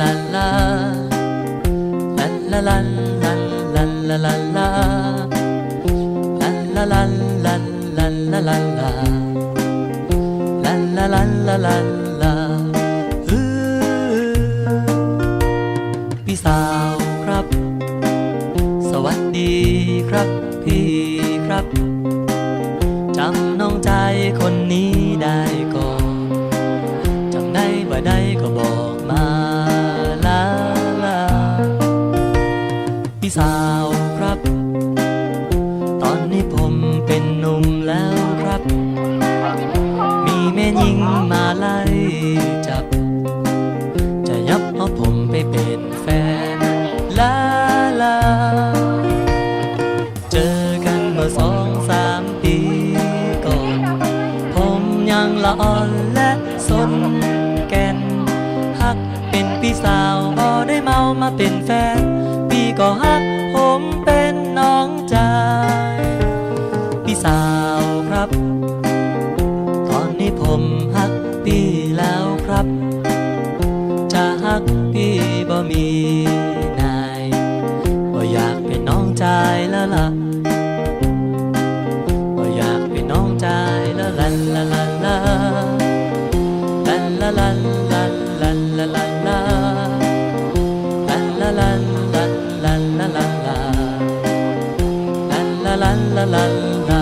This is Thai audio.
ลาลาลันลาลัลัลัลาลาลาลัลาลัลัลัลาลาลาลัลาลัลาลันลาพี่สาวครับ สวัสดีครับพี่ครับจำน้องใจคนนี้ได้ก่อนจำได้บ่ได้ก็บอก พี่สาวครับ ตอนนี้ผมเป็นหนุ่มแล้วครับ มีแม่หญิงมาไล่จับ จะยับเอาผมไปเป็นแฟนลาลา เจอกันเมื่อสองสามปีก่อน ผมยังละอ่อนและสนแก่นฮักเป็นพี่สาวพอได้เมามาเป็นแฟน ก็ฮักผมเป็นน้องใจพี่สาวครับ ตอนนี้ผมฮักพี่แล้วครับ จะฮักพี่บ่มี 啦啦啦。